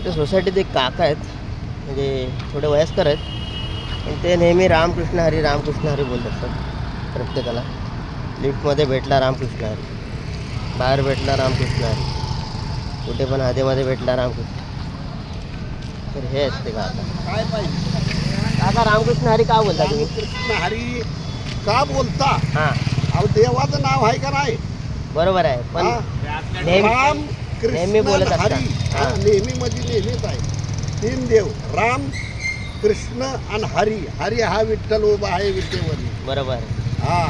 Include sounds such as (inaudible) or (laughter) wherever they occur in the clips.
आमच्या सोसायटीत एक काका आहेत. म्हणजे थोडे वयस्कर आहेत. पण ते नेहमी रामकृष्ण हरी रामकृष्ण हरी बोलत असतात प्रत्येकाला. लिफ्टमध्ये भेटला रामकृष्ण हरी. बाहेर भेटला रामकृष्ण हरी. कुठे पण हादेमध्ये भेटला रामकृष्ण. तर हे आहेत ते काका. काय पाहिजे काका रामकृष्ण हरी का बोलता तुम्ही? रामकृष्ण हरी का बोलता? हां. अहो देवाचं नाव आहे का नाही? बरोबर आहे. पण? नेहमी राम नेहमी बोलत असतात. हरी हा. हा, नेहमी म्हणजे नेहमीच आहे तीन देव राम कृष्ण आणि हरी हरी हा विठ्ठल उभा आहे विठ्ठेवरी बरोबर. हा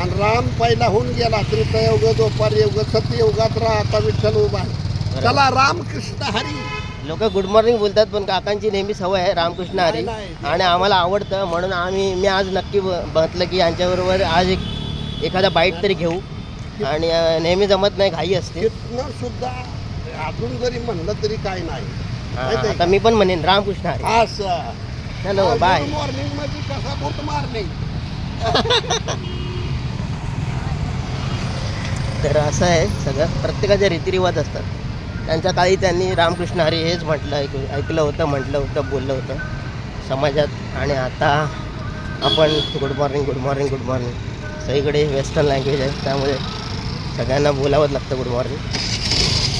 आणि राम पहिला होऊन गेला त्रेतयुग द्वापार युग सत्ययुगात राहा आता विठ्ठल उभा आहे. चला राम कृष्ण हरी लोक गुड मॉर्निंग बोलतात पण काकांची नेहमी सवय आहे रामकृष्ण हरी. आणि आम्हाला आवडतं म्हणून आम्ही मी आज नक्की म्हटलं की यांच्याबरोबर आज एक एखादा बाईट तरी घेऊ आणि नेहमी जमत नाही घाई असते. सुद्धा अजून जरी म्हणलं तरी काय नाही. आता मी पण म्हणेन रामकृष्ण हरी. असं. हॅलो बाय मॉर्निंगमध्ये कसा बुट मारणे? (laughs) तर असं आहे सगळं. प्रत्येकाचे रीतिरिवाज असतात. त्यांच्या काळी त्यांनी रामकृष्ण हरी हेच म्हटलं ऐक ऐकलं होतं म्हटलं होतं बोललं होतं. समाजात आणि आता आपण good morning good morning good morning. सगळीकडे वेस्टर्न लँग्वेज आहे त्यामुळे सगळ्यांना बोलावंच लागतं गुड मॉर्निंग.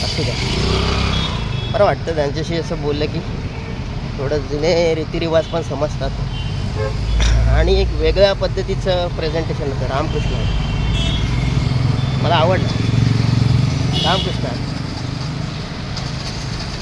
असू द्या. बरं वाटतं त्यांच्याशी असं बोललं की थोडं जुने रीतिरिवाज पण समजतात. आणि एक वेगळ्या पद्धतीचं प्रेझेंटेशन होतं. रामकृष्ण. मला आवडलं. रामकृष्ण.